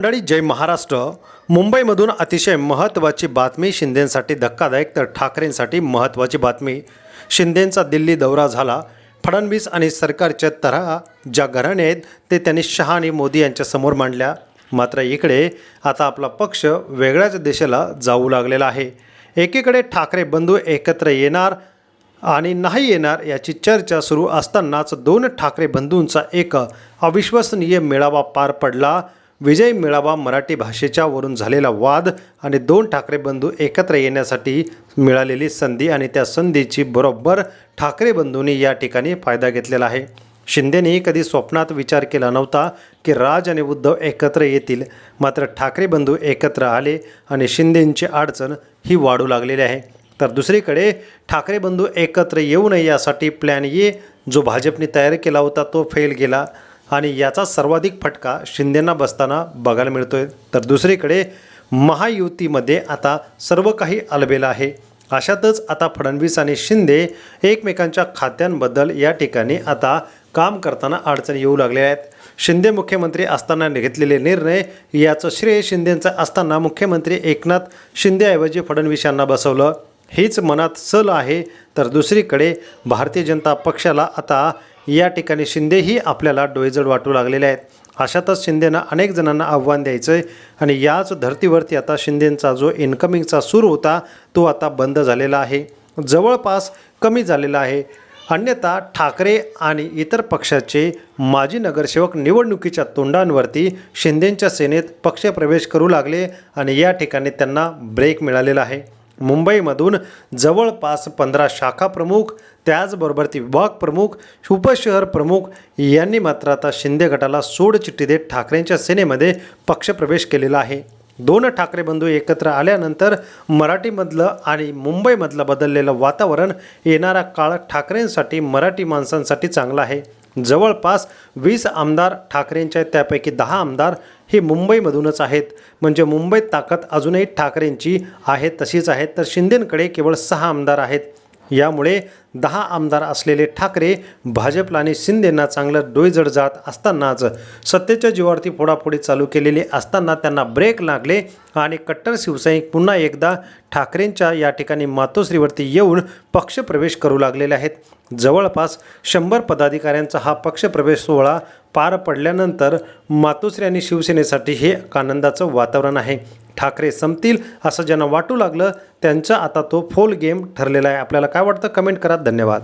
मंडळी जय महाराष्ट्र. मुंबईमधून अतिशय महत्त्वाची बातमी शिंदेंसाठी धक्कादायक तर ठाकरेंसाठी महत्त्वाची बातमी. शिंदेंचा दिल्ली दौरा झाला. फडणवीस आणि सरकारच्या तऱ्हा ज्या घराणे आहेत ते त्यांनी शहा आणि मोदी यांच्यासमोर मांडल्या. मात्र इकडे आता आपला पक्ष वेगळ्याच दिशेला जाऊ लागलेला आहे. एकीकडे ठाकरे बंधू एकत्र येणार आणि नाही येणार याची चर्चा सुरू असतानाच दोन ठाकरे बंधूंचा एक अविश्वसनीय मेळावा पार पडला. विजय मेळावा मराठी भाषेच्या वरून झालेला वाद आणि दोन ठाकरे बंधू एकत्र येण्यासाठी मिळालेली संधी आणि त्या संधीची बरोबर ठाकरे बंधूंनी या ठिकाणी फायदा घेतलेला आहे. शिंदेनेही कधी स्वप्नात विचार केला नव्हता की राज आणि उद्धव एकत्र येतील. मात्र ठाकरे बंधू एकत्र आले आणि शिंदेंची अडचण ही वाढू लागलेली आहे. तर दुसरीकडे ठाकरे बंधू एकत्र येऊ नये यासाठी प्लॅन ये जो भाजपने तयार केला होता तो फेल गेला. आणि याचा सर्वाधिक फटका शिंदेंना बसताना बघायला मिळतो आहे तर दुसरीकडे महायुतीमध्ये आता सर्व काही अलबेलं आहे. अशातच आता फडणवीस आणि शिंदे एकमेकांच्या खात्यांबद्दल या ठिकाणी आता काम करताना अडचणी येऊ लागल्या आहेत. शिंदे मुख्यमंत्री असताना घेतलेले निर्णय याचं श्रेय शिंदेंचं असताना मुख्यमंत्री एकनाथ शिंदेऐवजी फडणवीस यांना बसवलं. हीच मनात सल आहे. तर दुसरीकडे भारतीय जनता पक्षाला आता या ठिकाणी शिंदेही आपल्याला डोळेजड वाटू लागलेले आहेत. अशातच शिंदेनं अनेक जणांना आव्हान द्यायचं आहे आणि याच धर्तीवरती आता शिंदेंचा जो इन्कमिंगचा सूर होता तो आता बंद झालेला आहे. जवळपास कमी झालेला आहे. अन्यथा ठाकरे आणि इतर पक्षाचे माजी नगरसेवक निवडणुकीच्या तोंडांवरती शिंदेंच्या सेनेत पक्षप्रवेश करू लागले आणि या ठिकाणी त्यांना ब्रेक मिळालेला आहे. मुंबईमधून जवळपास पंधरा शाखा प्रमुख त्याचबरोबर ती विभाग प्रमुख उपशहर प्रमुख यांनी मात्र आता शिंदे गटाला सोडचिठ्ठी देत ठाकरेंच्या सेनेमध्ये पक्षप्रवेश केलेला आहे. दोन ठाकरे बंधू एकत्र आल्यानंतर मराठीमधलं आणि मुंबईमधलं बदललेलं वातावरण येणारा काळ ठाकरेंसाठी मराठी माणसांसाठी चांगला आहे. जवळपास वीस आमदार ठाकरेंच्या आहेत, त्यापैकी दहा आमदार हे मुंबईमधूनच आहेत. म्हणजे मुंबईत ताकद अजूनही ठाकरेंची आहे तशीच आहे. तर शिंदेंकडे केवळ सहा आमदार आहेत. यामुळे दहा आमदार असलेले ठाकरे भाजपला आणि शिंदेंना चांगलं डोईजड जात असतानाच सत्तेच्या जीवावरती फोडाफोडी चालू केलेली असताना त्यांना ब्रेक लागले आणि कट्टर शिवसैनिक पुन्हा एकदा ठाकरेंच्या या ठिकाणी मातोश्रीवरती येऊन पक्षप्रवेश करू लागलेले आहेत. जवळपास शंभर पदाधिकाऱ्यांचा हा पक्षप्रवेश सोहळा पार पडल्यानंतर मातोश्री आणि शिवसेनेसाठी हे एक आनंदाचं वातावरण आहे. ठाकरे संपतील असं ज्यांना वाटू लागलं त्यांचा आता तो फोल गेम ठरलेला आहे. आपल्याला काय वाटतं? कमेंट करा. धन्यवाद.